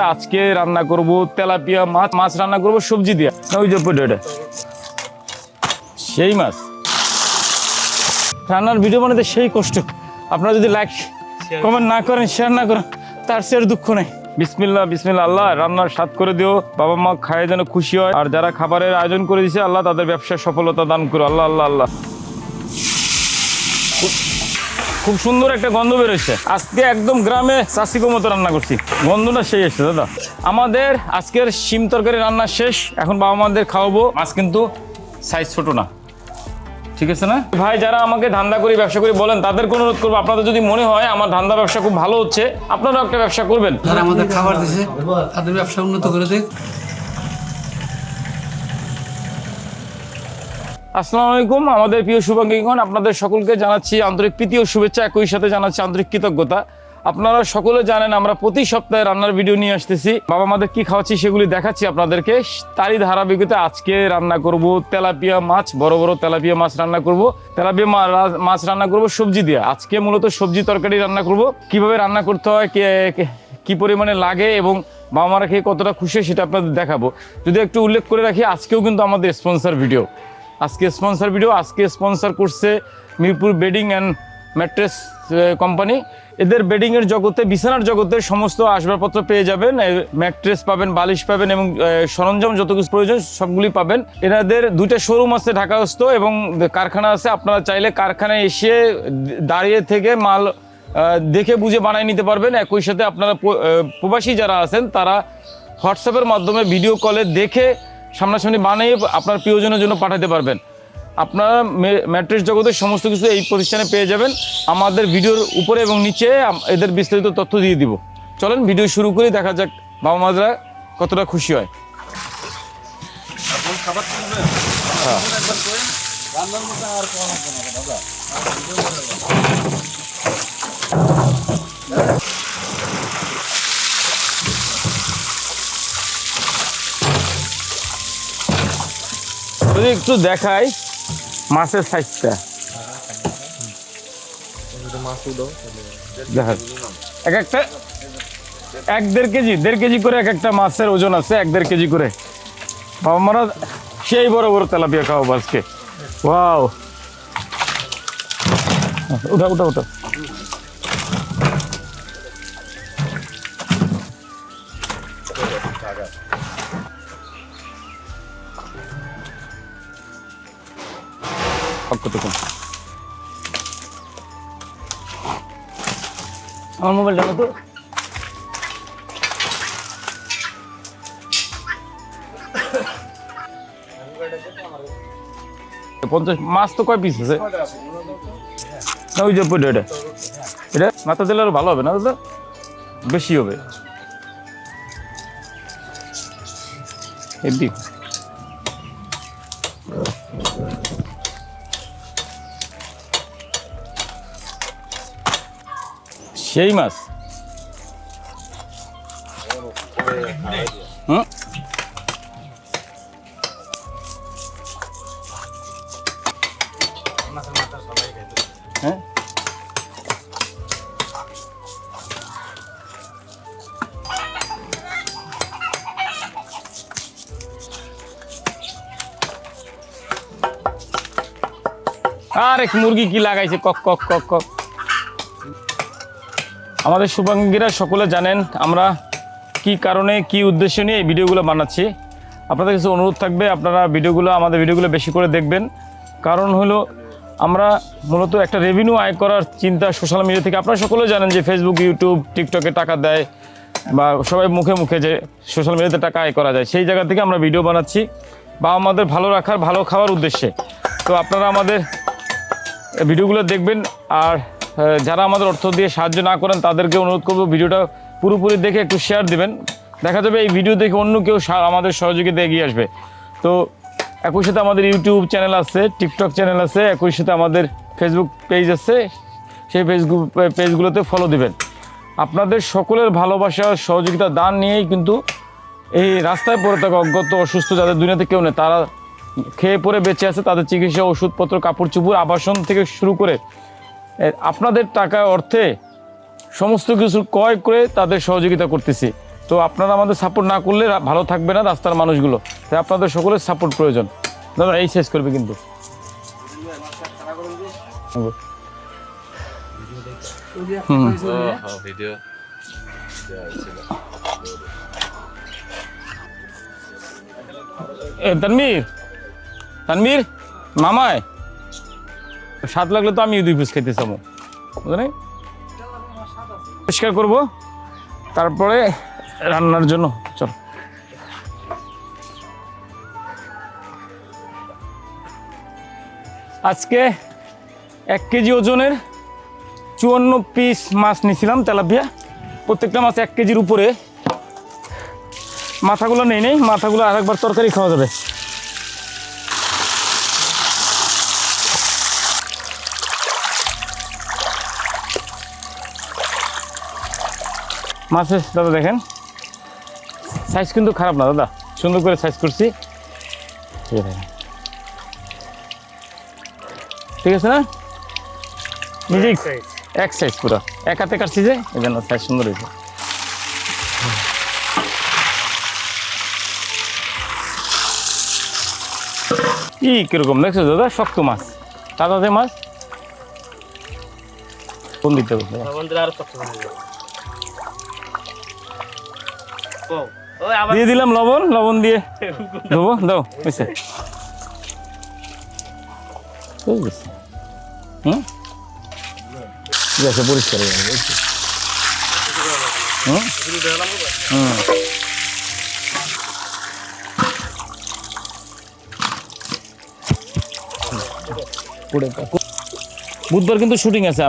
আজকে রান্না করব তেলাপিয়া মাছ মাছ রান্না করব সবজি দিয়ে। ওই যে এটা। সেই মাছ। রান্নার ভিডিও বানাতে সেই কষ্ট। আপনারা যদি লাইক কমেন্ট না করেন শেয়ার না করেন তার সে দুঃখ নেই। বিসমিল্লাহ বিসমিল্লাহ আল্লাহ রান্নার স্বাদ করে দিও। বাবা মা খায় যেন খুশি হয়। আর যারা খাবারের আয়োজন করে দিয়েছে আল্লাহ তাদের ব্যবসায় সফলতা দান করো। আল্লাহ আল্লাহ আল্লাহ। খুব সুন্দর একটা গন্ধ বেরোচ্ছে। আজকে একদম গ্রামে চাষিকো মতো রান্না করছি। গন্ধটা সেই এসছে, দাদা। আমাদের আজকের শিম তরকারি রান্না শেষ। এখন বাবা মাদের খাওয়াবো। মাছ কিন্তু সাইজ ছোট না। ঠিক আছে না? ভাই, যারা আমাকে ধান্দা করি, ব্যবসা করি বলেন তাদেরকে অনুরোধ করব। আপনাদের যদি মনে হয় আমার ধান্দা ব্যবসা খুব ভালো হচ্ছে, আপনারাও একটা ব্যবসা করবেন। আমাদের খাবার দিছে। তাদের ব্যবসা উন্নত করে দেখ আসসালামু আলাইকুম, আমাদের প্রিয় শুভাঙ্গীগণ, আপনাদের সকলকে জানাচ্ছি আন্তরিক প্রীতি ও শুভেচ্ছা। একই সাথে জানাচ্ছি আন্তরিক কৃতজ্ঞতা। আপনারা সকলে জানেন, আমরা প্রতি সপ্তাহে রান্নার ভিডিও নিয়ে আসতেছি। বাবা আমাদের কি খাওয়াচ্ছি সেগুলি দেখাচ্ছি আপনাদেরকে। তারই ধারাবাহিকতা আজকে রান্না করব তেলাপিয়া মাছ, বড় বড় তেলাপিয়া মাছ রান্না করব। তেলাপিয়া মাছ রান্না করব সবজি দিয়ে। আজকে মূলত সবজি তরকারি রান্না করব। কীভাবে রান্না করতে হয়, কে- কে- পরিমাণে লাগে এবং বাবা মারা খেয়ে কতটা খুশি সেটা আপনাদের দেখাবো। যদি একটু উল্লেখ করে রাখি, আজকেও কিন্তু আমাদের স্পন্সর ভিডিও আজকে স্পন্সর ভিডিও আজকে স্পন্সর করছে Mirpur bedding and mattress company এদের বেডিংয়ের জগতে, বিছানার জগতে সমস্ত আসবাবপত্র পেয়ে যাবেন। ম্যাট্রেস পাবেন, বালিশ পাবেন এবং সরঞ্জাম যত কিছু প্রয়োজন সবগুলি পাবেন। এনাদের দুইটা শোরুম আছে ঢাকাস্থ এবং কারখানা আছে। আপনারা চাইলে কারখানায় এসে দাঁড়িয়ে থেকে মাল দেখে বুঝে বানিয়ে নিতে পারবেন। একই সাথে আপনারা প্রবাসী যারা আছেন, তারা হোয়াটসঅ্যাপের মাধ্যমে ভিডিও কলে দেখে সামনাসামনি বানিয়ে আপনার প্রিয়জনের জন্য পাঠাতে পারবেন। আপনারা ম্যাট্রেস জগতের সমস্ত কিছু এই প্রতিষ্ঠানে পেয়ে যাবেন। আমাদের ভিডিওর উপরে এবং নিচে এদের বিস্তারিত তথ্য দিয়ে দিব। চলেন ভিডিও শুরু করি, দেখা যাক বাবা মাদরা কতটা খুশি হয়। যদি একটু দেখাই মাছের সাইজটা এক একটা এক দেড় কেজি দেড় কেজি করে এক একটা মাছের ওজন আছে, এক দেড় কেজি করে। বাবা মারা সেই বড় বড় তেলাপিয়া খাওয়াবো আজকে। ওয়াও। উঠা উঠা। আমার পঞ্চাশ, মাছ তো কয় পিস আছে? ওই যে পড়ে এটা এটা মাথা দিলে আরও ভালো হবে না, দাদা? বেশি হবে। সেই মাছ। হুম? হ্যাঁ? আর এক মুরগি কি লাগাইছে? কক কক কক কক। আমাদের শুভাঙ্গীরা সকলে জানেন আমরা কি কারণে, কি উদ্দেশ্য নিয়ে এই ভিডিওগুলো বানাচ্ছি। আপনাদের কাছে অনুরোধ থাকবে, আপনারা ভিডিওগুলো, আমাদের ভিডিওগুলো বেশি করে দেখবেন। কারণ হলো, আমরা মূলত একটা রেভিনিউ আয় করার চিন্তা সোশ্যাল মিডিয়া থেকে। আপনারা সকলে জানেন যে ফেসবুক ইউটিউব টিকটকে টাকা দেয় বা সবাই মুখে মুখে যে সোশ্যাল মিডিয়াতে টাকা আয় করা যায়, সেই জায়গা থেকে আমরা ভিডিও বানাচ্ছি বা আমাদের ভালো রাখার, ভালো খাওয়ার উদ্দেশ্যে। তো আপনারা আমাদের ভিডিওগুলো দেখবেন আর যারা আমাদের অর্থ দিয়ে সাহায্য না করেন, তাদেরকে অনুরোধ করব ভিডিওটা পুরোপুরি দেখে একটু শেয়ার দিবেন। দেখা যাবে এই ভিডিও দেখে অন্য কেউ আমাদের সহযোগিতা এগিয়ে আসবে। তো একই সাথে আমাদের ইউটিউব চ্যানেল আছে টিকটক চ্যানেল আছে, একই সাথে আমাদের ফেসবুক পেজ আছে। সেই ফেসবুক পেজগুলোতে ফলো দিবেন। আপনাদের সকলের ভালোবাসা, সহযোগিতা, দান নিয়েই কিন্তু এই রাস্তায় পড়ে থাকা অজ্ঞত, অসুস্থ যাদের দুনিয়াতে কেউ নেই, তারা খেয়ে পরে বেঁচে আছে, তাদের চিকিৎসা, ওষুধপত্র কাপড় চুপড় আবাসন থেকে শুরু করে আপনাদের টাকা অর্থে সমস্ত কিছু ক্রয় করে তাদের সহযোগিতা করতেছি। তো আপনারা আমাদের সাপোর্ট না করলে ভালো থাকবে না রাস্তার মানুষগুলো। তাই আপনাদের সকলের সাপোর্ট প্রয়োজন। দাদা, এই শেষ করবে কিন্তু। তানমির তানমির মামায় স্বাদ লাগলে তো আমি দুই পিস খেতে চাবো বুঝলেন পরিষ্কার করব, তারপরে রান্নার জন্য, চল। আজকে এক কেজি ওজনের চুয়ান্ন পিস মাছ নিয়েছিলাম, তেলাপিয়া। প্রত্যেকটা মাছ এক কেজির উপরে। মাথাগুলো নেই নেই, মাথাগুলো আরেকবার তরকারি খাওয়া যাবে। মাছের দাদা দেখেন। সাইজ কিন্তু খারাপ না দাদা। সুন্দর করে সাইজ করছি। ঠিক আছে ঠিক আছে না? নিজেই এক সাইজ পুরো। এক হাতে কাটছি যে এই জন্য সাইজ সুন্দর হয়েছে। ই কীরকম দেখছ দাদা? শক্ত মাছ। তাজা মাছ। কোন দিতে হবে দিয়ে দিলাম লবণ লবণ দিয়ে দেবো দাও বুঝছে হুম? হুম? বুধবার কিন্তু শুটিং আছে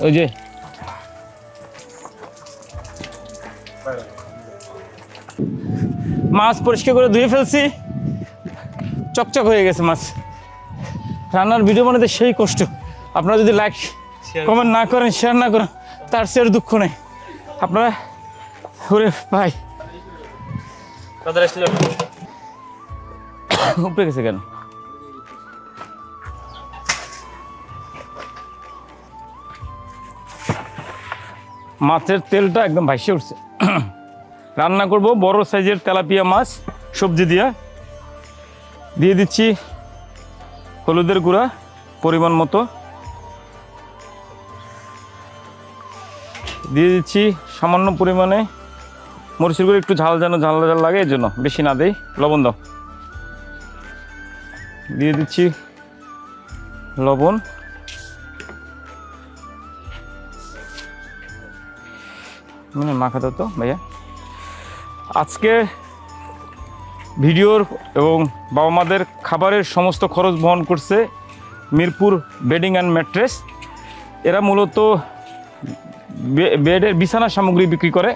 ওই যে মাছ পরিষ্কার করে ধুয়ে ফেলছি। চকচক হয়ে গেছে মাছ। রান্নার ভিডিও বানাতে সেই কষ্ট। আপনারা যদি লাইক কমেন্ট না করেন শেয়ার না করেন তার সে দুঃখ নেই। আপনারা ওরে ভাই। উপরে গেছে কেন? মাছের তেলটা একদম ভাসিয়ে উঠছে। রান্না করব, বড় সাইজের তেলাপিয়া মাছ, সবজি দিয়া। দিয়ে দিচ্ছি হলুদের গুঁড়া, পরিমাণ মতো। দিয়ে দিচ্ছি সামান্য পরিমাণে মরিচের গুঁড়ো, একটু ঝাল যেন ঝাল ঝাল লাগে এর জন্য বেশি না দেই। লবণ দাও। দিয়ে দিচ্ছি লবণ। মানে মাখাতে তো, ভাইয়া। আজকে ভিডিওর এবং বাবা মাদের খাবারের সমস্ত খরচ বহন করছে মিরপুর বেডিং অ্যান্ড ম্যাট্রেস। এরা মূলত বেডের বিছানা সামগ্রী বিক্রি করে।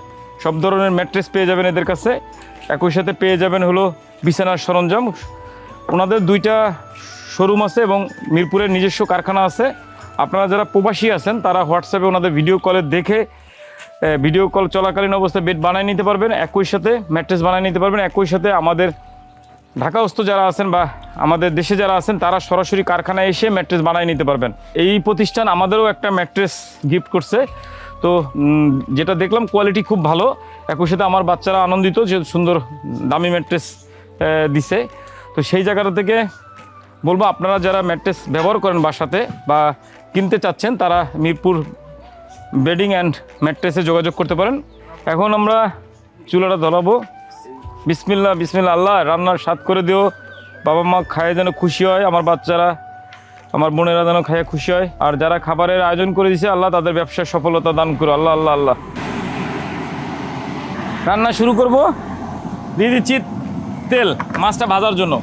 সব ধরনের ম্যাট্রেস পেয়ে যাবেন এদের কাছে। একই সাথে পেয়ে যাবেন হলো বিছানার সরঞ্জাম। ওনাদের দুইটা শোরুম আছে এবং মিরপুরের নিজস্ব কারখানা আছে। আপনারা যারা প্রবাসী আছেন, তারা হোয়াটসঅ্যাপে ওনাদের ভিডিও কলে দেখে ভিডিও কল চলাকালীন অবস্থায় বেড বানিয়ে নিতে পারবেন, একই সাথে ম্যাট্রেস বানিয়ে নিতে পারবেন, একই সাথে আমাদের ঢাকাস্থ যারা আছেন বা আমাদের দেশে যারা আছেন, তারা সরাসরি কারখানায় এসে ম্যাট্রেস বানিয়ে নিতে পারবেন। এই প্রতিষ্ঠান আমাদেরও একটা ম্যাট্রেস গিফট করছে। তো যেটা দেখলাম কোয়ালিটি খুব ভালো, একই সাথে আমার বাচ্চারা আনন্দিত যে সুন্দর দামি ম্যাট্রেস দিছে। তো সেই জায়গাটা থেকে বলব, আপনারা যারা ম্যাট্রেস ব্যবহার করেন বাসাতে বা কিনতে চাচ্ছেন, তারা মিরপুর বেডিং অ্যান্ড ম্যাট্রেসে যোগাযোগ করতে পারেন। এখন আমরা চুলাটা ধরাবো। বিসমিল্লা বিসমিল্লা আল্লাহ, রান্নার স্বাদ করে দিও। বাবা মা খায় যেন খুশি হয়, আমার বাচ্চারা, আমার বোনেরা যেন খাইয়ে খুশি হয়। আর যারা খাবারের আয়োজন করে দিছে, আল্লাহ তাদের ব্যবসায় সফলতা দান করো। আল্লাহ আল্লাহ আল্লাহ। রান্না শুরু করব। দিয়ে দিচ্ছি তেল, মাছটা ভাজার জন্য।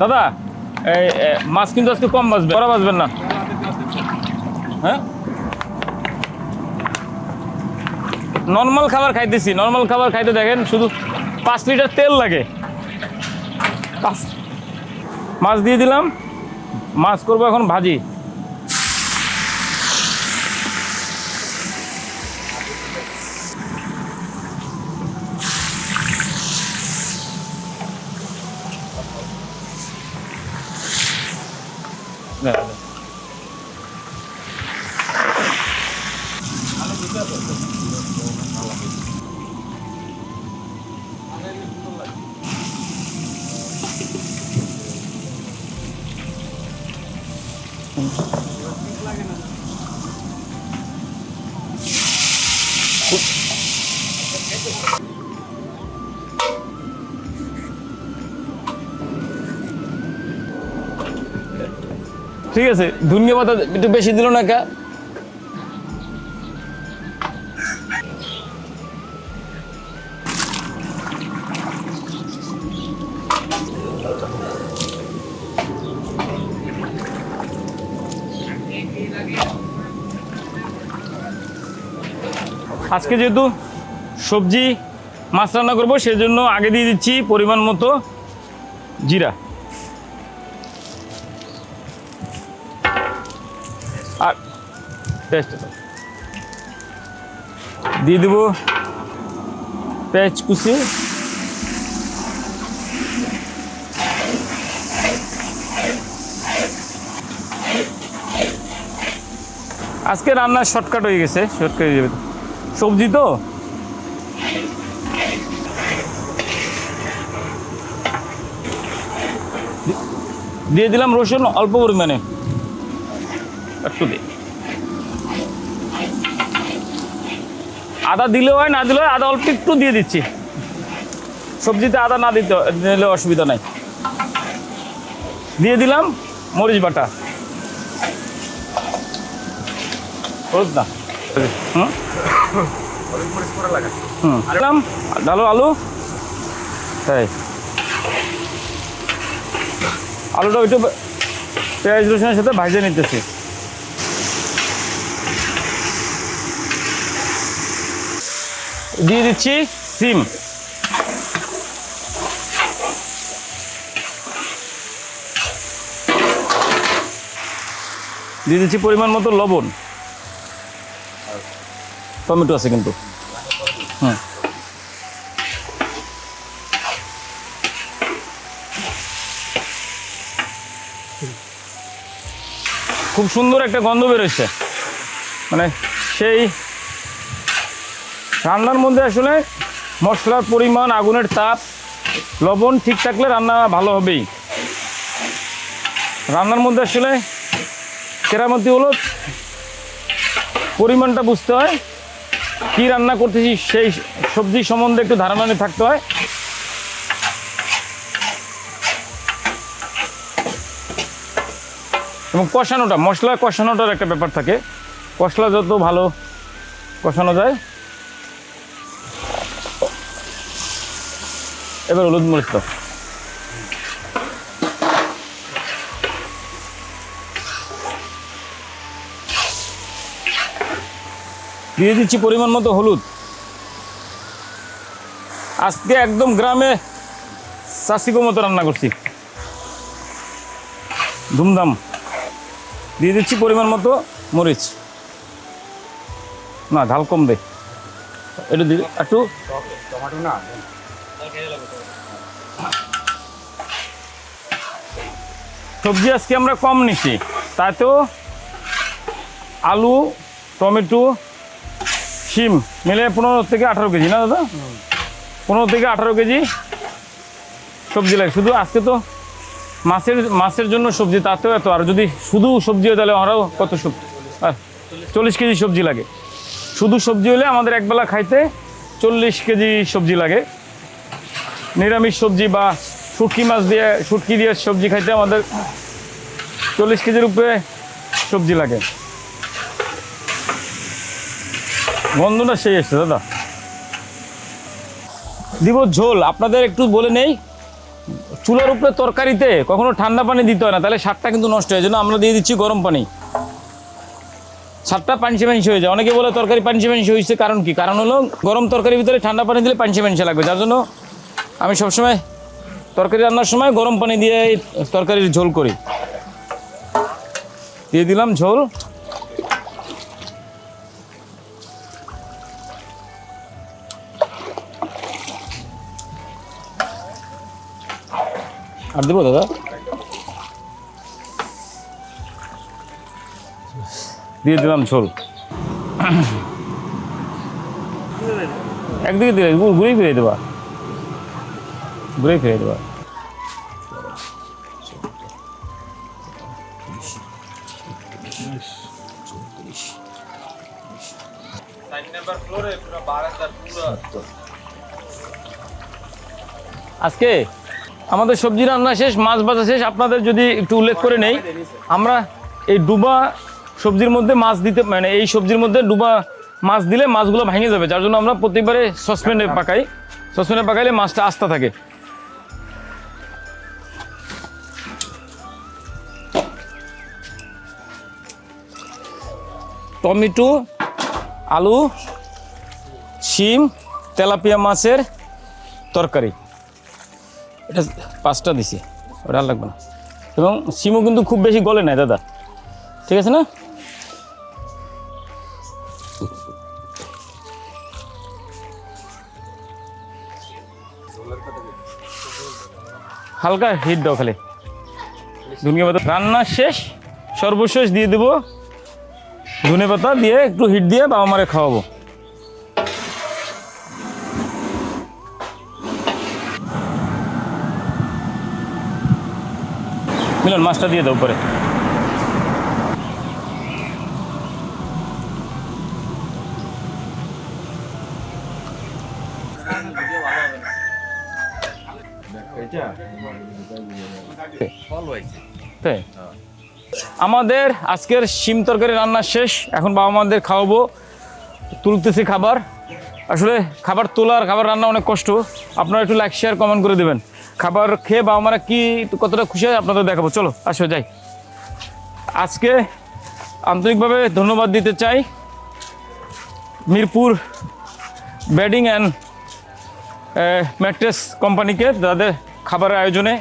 দাদা, এই মাছ কিন্তু আজকে কম বাজবে বড় বাজবেন না। হ্যাঁ? নর্মাল খাবার খাইতেছি নর্মাল খাবার খাইতে দেখেন শুধু পাঁচ লিটার তেল লাগে। পাঁচ। মাছ দিয়ে দিলাম মাছ করব এখন ভাজি। ঠিক আছে ধুনিয়া পাতা একটু বেশি দিল না কা? আজকে যেহেতু সবজি মাছ রান্না করব, সেজন্য আগে দিয়ে দিচ্ছি পরিমাণ মতো জিরা। আর দিয়ে দেবো পেঁয়াজ কুচি আজকে রান্না শর্টকাট হয়ে গেছে, শর্টকাট হয়ে যাবে। সবজি তো? দিয়ে দিলাম রসুন অল্প পরিমাণে। একটু দিই আদা দিলেও হয়, না দিলেও হয়, আদা অল্প একটু দিয়ে দিচ্ছি। সবজিতে আদা না দিতে, দিলে অসুবিধা নাই। দিয়ে দিলাম মরিচ বাটা। না? হুম? আলু? আলুটা একটু পেঁয়াজ রসুনের সাথে ভাজে নিতেছি। দিয়ে দিচ্ছি সিম। দিয়ে দিচ্ছি পরিমাণ মতো লবণ। টমেটো আছে কিন্তু। হুম। খুব সুন্দর একটা গন্ধ বেরোচ্ছে। মানে সেই রান্নার মধ্যে আসলে মশলার পরিমাণ, আগুনের তাপ, লবণ ঠিক থাকলে রান্না ভালো হবেই। রান্নার মধ্যে আসলে কেরামতি হলো পরিমাণটা বুঝতে হয়। কী রান্না করতেছি, সেই সবজি সম্বন্ধে একটু ধারণা নিয়ে থাকতে হয়। এবং কষানোটা, মশলা কষানোটার একটা ব্যাপার থাকে। মশলা যত ভালো কষানো যায়। এবার হলুদ মরিচ দিয়ে দিচ্ছি পরিমাণ মতো হলুদ। আজকে একদম গ্রামে চাষিকো মতো রান্না করছি। ধুমধাম। দিয়ে দিচ্ছি পরিমাণ মতো মরিচ। না, ঝাল কম দে। একটু একটু। সবজি আজকে আমরা কম নিছি। তাতেও আলু, টমেটো শিম, মিলে পনেরো থেকে আঠারো কেজি, না দাদা? পনেরো থেকে আঠারো কেজি সবজি লাগে। শুধু আজকে তো মাছের মাছের জন্য সবজি, তাতেও এত। আর যদি শুধু সবজি হয়, তাহলে আমরাও কত সবজি আর চল্লিশ কেজি সবজি লাগে। শুধু সবজি হলে আমাদের একবেলা খাইতে চল্লিশ কেজি সবজি লাগে। নিরামিষ সবজি বা শুটকি মাছ দিয়ে, শুটকি দিয়ে সবজি খাইতে আমাদের চল্লিশ কেজির উপরে সবজি লাগে। গন্ধটা সেই এসছে, দাদা। দিব ঝোল, আপনাদের একটু বলে নেই। চুলার উপরে তরকারিতে কখনো ঠান্ডা পানি দিতে হয় না, তাহলে স্বাদটা কিন্তু নষ্ট হয়ে জন্য আমরা দিয়ে দিচ্ছি গরম পানি। স্বাদটা পানসে পানসে হয়ে যায়। অনেকে বলে তরকারি পানসে পানসে হয়েছে, কারণ কি? কারণ হলো গরম তরকারির ভিতরে ঠান্ডা পানি দিলে পানসে পানসে লাগবে, যার জন্য আমি সবসময় তরকারি রান্নার সময় গরম পানি দিয়ে তরকারির ঝোল করি। দিয়ে দিলাম ঝোল। আর দেবো দাদা? দিয়ে দিলাম ঝোল একদিকে দিলে ঘুরেই ফিরে দেবা। ঘুরেই ফিরে দেবা। আজকে? আমাদের সবজি রান্না শেষ মাছ ভাজা শেষ। আপনাদের যদি একটু উল্লেখ করে নেই আমরা এই ডুবা সবজির মধ্যে মাছ দিতে মানে এই সবজির মধ্যে ডুবা মাছ দিলে মাছগুলো ভেঙে যাবে। যার জন্য আমরা প্রতিবারে সসপ্যানে পাকাই। সসপ্যানে পাকাইলে মাছটা আস্তা থাকে। টমেটো আলু শিম তেলাপিয়া মাছের তরকারি। এটা পাঁচটা দিছি, ওটা আর লাগবে না। এবং শিমও কিন্তু খুব বেশি গলে নাই, দাদা। ঠিক আছে না? হালকা হিট দাও খালি। ধনিয়া পাতা। রান্না শেষ, সর্বশেষ দিয়ে দেবো। ধনে পাতা দিয়ে একটু হিট দিয়ে বাবা মারে খাওয়াবো। মিলন, মাছটা দিয়ে দাও উপরে। তাই? আমাদের আজকের শিম তরকারি রান্না শেষ। এখন বাবা মাদের খাওয়াবো। তুলতেছি খাবার। আসলে খাবার তোলার, খাবার রান্না অনেক কষ্ট। আপনারা একটু লাইক শেয়ার কমেন্ট করে দেবেন। খাবার খেয়ে বাবা মারা কি, কতটা খুশি হয় আপনাদের দেখাবো। চলো, আসো, যাই। আজকে আন্তরিকভাবে ধন্যবাদ দিতে চাই মিরপুর বেডিং অ্যান্ড ম্যাট্রেস কোম্পানিকে, যাদের খাবারের আয়োজনে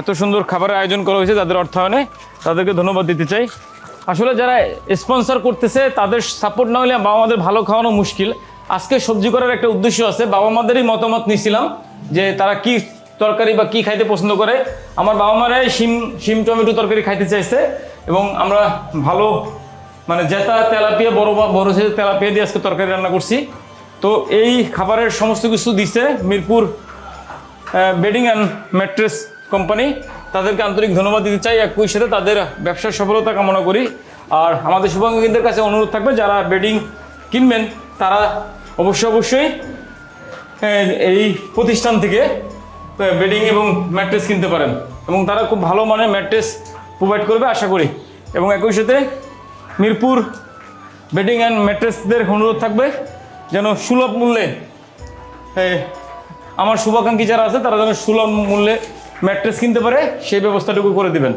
এত সুন্দর খাবারের আয়োজন করা হয়েছে তাদের অর্থায়নে তাদেরকে ধন্যবাদ দিতে চাই। আসলে যারা স্পন্সর করতেছে, তাদের সাপোর্ট না হলে বাবা মাদের ভালো খাওয়ানো মুশকিল। আজকে সবজি করার একটা উদ্দেশ্য আছে, বাবা মাদেরই মতামত নিয়েছিলাম যে তারা কি তরকারি বা কি খাইতে পছন্দ করে? আমার বাবা মারাই শিম শিম টমেটো তরকারি খাইতে চাইছে এবং আমরা ভালো মানে জেতা তেলাপিয়া, বড় বড় সাইজের তেলাপিয়া দিয়ে আজকে তরকারি রান্না করছি। তো এই খাবারের সমস্ত কিছু দিছে Mirpur bedding and mattress company. তাদেরকে আন্তরিক ধন্যবাদ দিতে চাই একই সাথে তাদের ব্যবসার সফলতা কামনা করি। আর আমাদের শুভাঙ্গীদের কাছে অনুরোধ থাকবে, যারা বেডিং কিনবেন, তারা অবশ্যই অবশ্যই এই প্রতিষ্ঠান থেকে বেডিং এবং ম্যাট্রেস কিনতে পারেন। এবং তারা খুব ভালো মানের ম্যাট্রেস প্রোভাইড করবে, আশা করি। এবং একই সাথে মিরপুর বেডিং অ্যান্ড ম্যাট্রেসদের অনুরোধ থাকবে, যেন সুলভ মূল্যে আমার শুভাকাঙ্ক্ষী যারা আছে, তারা যেন সুলভ মূল্যে ম্যাট্রেস কিনতে পারে, সেই ব্যবস্থাটুকু করে দিবেন।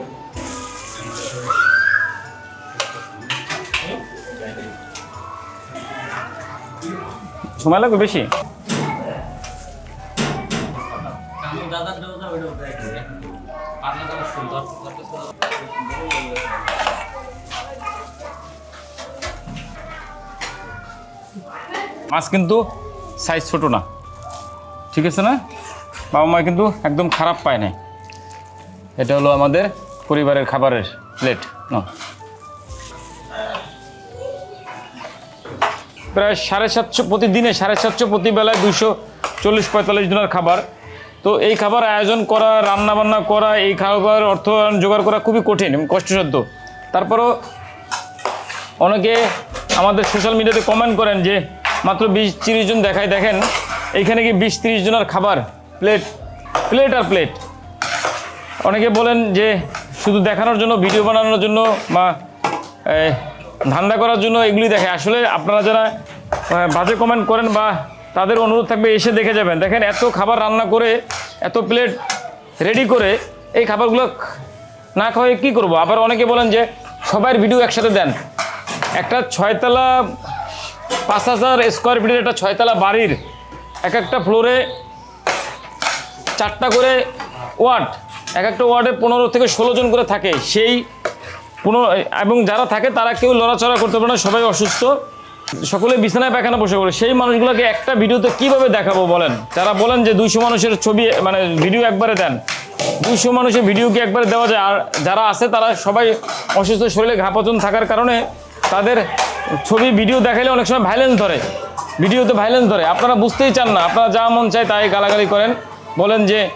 সময় লাগবে বেশি? মাছ কিন্তু সাইজ ছোট না। ঠিক আছে না? বাবা মা কিন্তু একদম খারাপ পায় নাই। এটা হলো আমাদের পরিবারের খাবারের প্লেট ন প্রায় সাড়ে সাতশো প্রতিদিনে সাড়ে সাতশো প্রতি বেলায় দুশো চল্লিশ পঁয়তাল্লিশ জনের খাবার। তো এই খাবার আয়োজন করা রান্না বান্না করা, এই খাবার অর্থায়ন জোগাড় করা খুবই কঠিন এবং কষ্টসাধ্য। তারপরও অনেকে আমাদের সোশ্যাল মিডিয়াতে কমেন্ট করেন যে মাত্র বিশ তিরিশ জন দেখায়, দেখেন। এইখানে কি বিশ তিরিশ জনের খাবার? প্লেট প্লেট আর প্লেট অনেকে বলেন যে শুধু দেখানোর জন্য ভিডিও বানানোর জন্য বা ধান্দা করার জন্য এগুলি দেখে। আসলে আপনারা যারা বাজে কমেন্ট করেন বা তাদের অনুরোধ থাকবে, এসে দেখে যাবেন। দেখেন, এত খাবার রান্না করে, এত প্লেট রেডি করে, এই খাবারগুলো না খাওয়াই কী করব? আবার অনেকে বলেন যে সবার ভিডিও একসাথে দেন। একটা ছয়তলা পাঁচ হাজার স্কোয়ার ফিটের একটা ছয়তলা বাড়ির এক একটা ফ্লোরে চারটা করে ওয়ার্ড, এক একটা ওয়ার্ডে পনেরো থেকে ষোলো জন করে থাকে। সেই পনেরো, এবং যারা থাকে তারা কেউ লড়াচড়া করতে পারে না, সবাই অসুস্থ। সকলে বিছানায় পায়খানা বসে পড়ে। সেই মানুষগুলোকে একটা ভিডিওতে কীভাবে দেখাবো বলেন? যারা বলেন যে দুইশো মানুষের ছবি মানে ভিডিও একবারে দেন। দুইশো মানুষের ভিডিও কি একবারে দেওয়া যায়? আর যারা আছে তারা সবাই অসুস্থ শরীরে ঘাপচন থাকার কারণে তাদের ছবি ভিডিও দেখাইলে অনেক সময় ভাইলেন্স ধরে। ভিডিওতে ভাইলেন্স ধরে। আপনারা বুঝতেই চান না। আপনারা যা মন চায় তাই গালাগালি করেন। বলেন যে,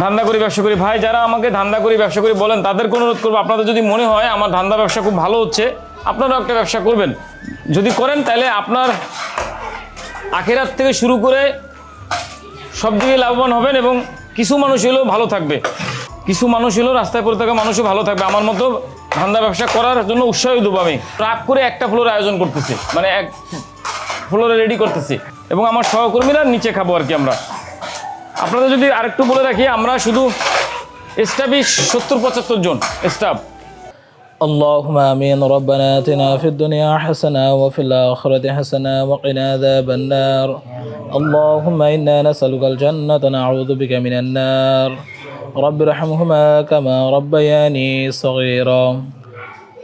ধান্দা করি, ব্যবসা করি। ভাই, যারা আমাকে ধান্দা করি, ব্যবসা করি বলেন তাদেরকে অনুরোধ করব। আপনাদের যদি মনে হয় আমার ধান্দা ব্যবসা খুব ভালো হচ্ছে, আপনারাও একটা ব্যবসা করবেন। যদি করেন, তাহলে আপনার আখেরাত থেকে শুরু করে সব দিকে লাভবান হবেন এবং কিছু মানুষ হলেও ভালো থাকবে। কিছু মানুষ হলেও রাস্তায় পড়ে থাকা মানুষও ভালো থাকবে। আমার মতো ধান্দা ব্যবসা করার জন্য উৎসাহ দেবো আমি ট্রাক করে একটা ফ্লোর আয়োজন করতেছি মানে এক ফ্লোরে রেডি করতেছি এবং আমার সহকর্মীরা নিচে খাবো আর কি আমরা আপনাদের যদি আরেকটু বলে রাখি আমরা শুধু স্টাফই সত্তর পঁচাত্তর জন স্টাফ اللهم آمين ربنا آتنا في الدنيا حسنة وفي الآخرة حسنة وقنا عذاب النار اللهم إنا نسألك الجنة نعوذ بك من النار رب ارحمهما كما ربياني صغيرا.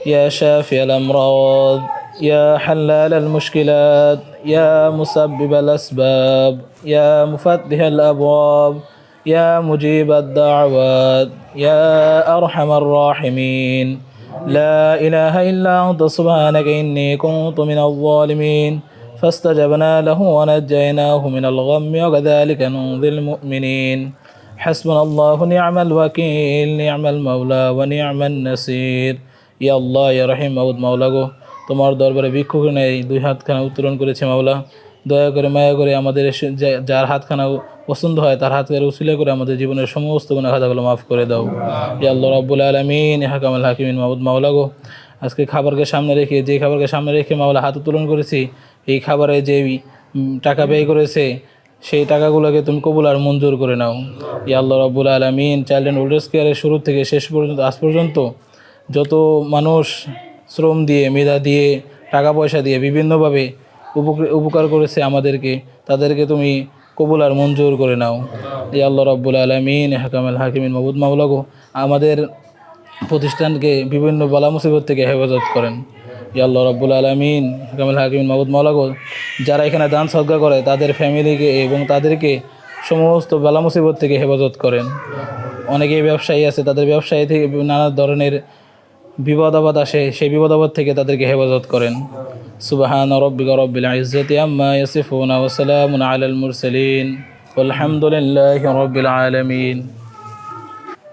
يا شافي الأمراض يا حلال المشكلات يا مسبب الأسباب يا مفتح الأبواب يا مجيب الدعوات يا أرحم الراحمين. لا إله إلا أنت سبحانك إني كنت من الظالمين. فاستجبنا له ونجيناه من الغم وكذلك ننذي المؤمنين. حسبنا الله نعم الوكيل نعم المولى ونعم النصير ইয়া আল্লাহ ইয়া রহিম মাউদ মাওলা গো তোমার দরবারে ভিক্ষুক নেই দুই হাতখানা উত্তোলন করেছে মাওলা দয়া করে মায়া করে আমাদের এসে- যা- যার হাতখানা পছন্দ হয় তার হাতকে উসিলা করে আমাদের জীবনের সমস্ত গুণা খাতাগুলো মাফ করে দাও ইয়া আল্লাহ রাব্বুল আলামিন হাকামাল হাকিমিন মাহমুদ মাওলা গো আজকে খাবারকে সামনে রেখে যে খাবারকে সামনে রেখে মাওলা হাত উত্তোলন করেছি এই খাবারে যে উম, টাকা ব্যয় করেছে সেই টাকাগুলোকে তুমি কবুল আর মঞ্জুর করে নাও। ইয়া আল্লাহ রাব্বুল আলামিন চাইল্ড অ্যান্ড ওল্ড কেয়ারের শুরু থেকে শেষ পর্যন্ত, আজ পর্যন্ত যত মানুষ শ্রম দিয়ে, মেধা দিয়ে, টাকা পয়সা দিয়ে বিভিন্নভাবে উপক- উপকার করেছে আমাদেরকে, তাদেরকে তুমি কবুল আর মঞ্জুর করে নাও। ইয়া আল্লাহ রব্বুল আলমিন, হাকামাল হাকিমিন মাহবুদ মাওলাগো আমাদের প্রতিষ্ঠানকে বিভিন্ন বালা মুসিবত থেকে হেফাজত করেন। ইয়া আল্লাহ রব্বুল আলমিন, হাকামাল হাকিমিন মাহবুদ মাওলাগো যারা এখানে দান সদ্গা করে, তাদের ফ্যামিলিকে এবং তাদেরকে সমস্ত বালা মুসিবত থেকে হেফাজত করেন। অনেকে ব্যবসায়ী আছে, তাদের ব্যবসায়ী থেকে নানা ধরনের বিপদ আপদ আসে, সেই বিপদ আপদ থেকে তাদেরকে হেফাজত করেন। সুবাহান রব্বিকা রব্বিল ইজ্জতি আলাল মুরসালিন আলহামদুলিল্লাহি রব্বিল আলামিন।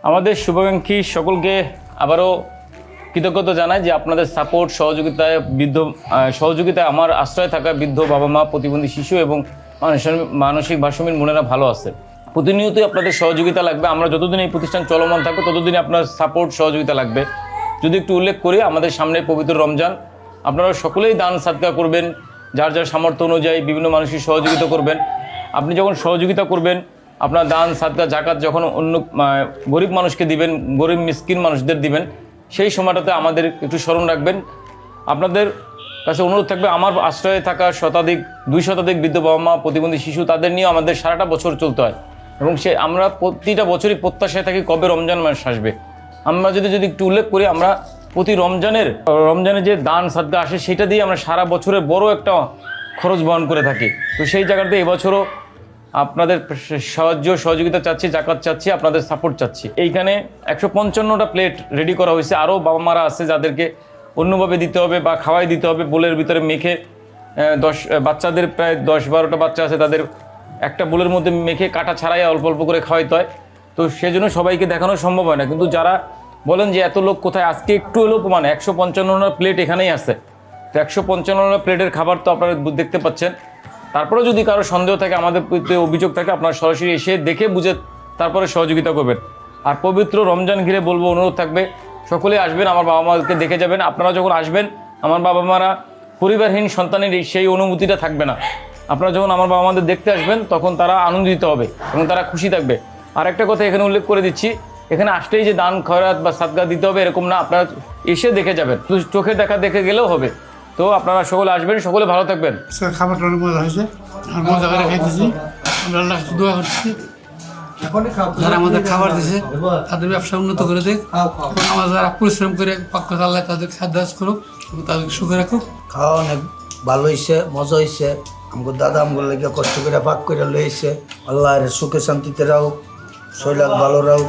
আমাদের শুভাকাঙ্ক্ষী সকলকে আবারও কৃতজ্ঞতা জানাই যে আপনাদের সাপোর্ট সহযোগিতায় বৃদ্ধ সহযোগিতায় আমার আশ্রয় থাকা বৃদ্ধ বাবা মা, প্রতিবন্ধী শিশু এবং মানুষের মানসিক ভারসাম্যের মনেরা ভালো আছে। প্রতিনিয়তই আপনাদের সহযোগিতা লাগবে। আমরা যতদিন এই প্রতিষ্ঠান চলমান থাকবে, ততদিন আপনার সাপোর্ট সহযোগিতা লাগবে। যদি একটু উল্লেখ করি, আমাদের সামনে পবিত্র রমজান। আপনারা সকলেই দান, সাদকা করবেন। যার যার সামর্থ্য অনুযায়ী বিভিন্ন মানুষের সহযোগিতা করবেন। আপনি যখন সহযোগিতা করবেন, আপনার দান, সাদকা, জাকাত যখন অন্য গরিব মানুষকে দিবেন, গরিব, মিসকিন মানুষদের দিবেন সেই সময়টাতে আমাদের একটু স্মরণ রাখবেন। আপনাদের কাছে অনুরোধ থাকবে, আমার আশ্রয়ে থাকা শতাধিক, দুই শতাধিক বৃদ্ধ বাবা মা, প্রতিবন্ধী শিশু, তাদের নিয়ে আমাদের সারাটা বছর চলতে হয়। এবং সে, আমরা প্রতিটা বছরই প্রত্যাশায় থাকি কবে রমজান মাস আসবে। আমরা যদি যদি একটু উল্লেখ করি, আমরা প্রতি রমজানের, রমজানে যে দান সাদকা আসে, সেটা দিয়ে আমরা সারা বছরের বড় একটা খরচ বহন করে থাকি। তো সেই জায়গাতে এবছরও আপনাদের সাহায্য, সহযোগিতা চাচ্ছি, জাকাত চাচ্ছি, আপনাদের সাপোর্ট চাচ্ছি। এইখানে একশো পঞ্চান্নটা প্লেট রেডি করা হয়েছে। আরও বাবা মারা আছে যাদেরকে অন্যভাবে দিতে হবে বা খাওয়াই দিতে হবে। বোলের ভিতরে মেখে দশ বাচ্চাদের প্রায় দশ বারোটা বাচ্চা আছে তাদের। একটা বোলের মধ্যে মেখে কাটা ছাড়াই অল্প অল্প করে খাওয়াইতে হয়। তো সেজন্য সবাইকে দেখানো সম্ভব হয় না। কিন্তু যারা বলেন যে এত লোক কোথায়, আজকে একটু এলো প্রমাণ, একশো পঞ্চান্নটা প্লেট এখানেই আছে। তো একশো পঞ্চান্নটা প্লেটের খাবার তো আপনারা দেখতে পাচ্ছেন। তারপরে যদি কারও সন্দেহ থাকে, আমাদের অভিযোগ থাকে, আপনারা সরাসরি এসে দেখে বুঝে তারপরে সহযোগিতা করবেন। আর পবিত্র রমজান ঘিরে বলব, অনুরোধ থাকবে, সকলে আসবেন, আমার বাবা মাকে দেখে যাবেন, আপনারা যখন আসবেন, আমার বাবা মারা পরিবারহীন সন্তানের সেই অনুভূতিটা থাকবে না। আপনারা যখন আমার বাবা মাদের দেখতে আসবেন, তখন তারা আনন্দিত হবে এবং তারা খুশি থাকবে। আর একটা কথা এখানে উল্লেখ করে দিচ্ছি, এখানে আসলেই যে দান খয়রাত বা সাদগা দিতে হবে এরকম না, আপনারা এসে দেখে যাবেন। চোখে দেখা দেখে গেলেও হবে। তো আপনারা সকলে আসবেন সকলে ভালো থাকবেন। খাবারটা অনেক মজা হয়েছে। আর মজা করে খাইতেছি। আমরা আল্লাহ দোয়া করছি যারা আমাদের খাবার দিছে তাদের ব্যবসা উন্নত করে দেখ। এবং আমার যারা পরিশ্রম করে পাক্ষ আল্লাহ তাদের খাদ্য করুক এবং তাদেরকে সুখে রাখুক। খাওয়া অনেক ভালো হয়েছে মজা হয়েছে আমগো দাদা আমগো লেগে কষ্ট করে পাক করে লইছে। আল্লাহর সুখে শান্তিতে রাও শৈলাক ভালো রাও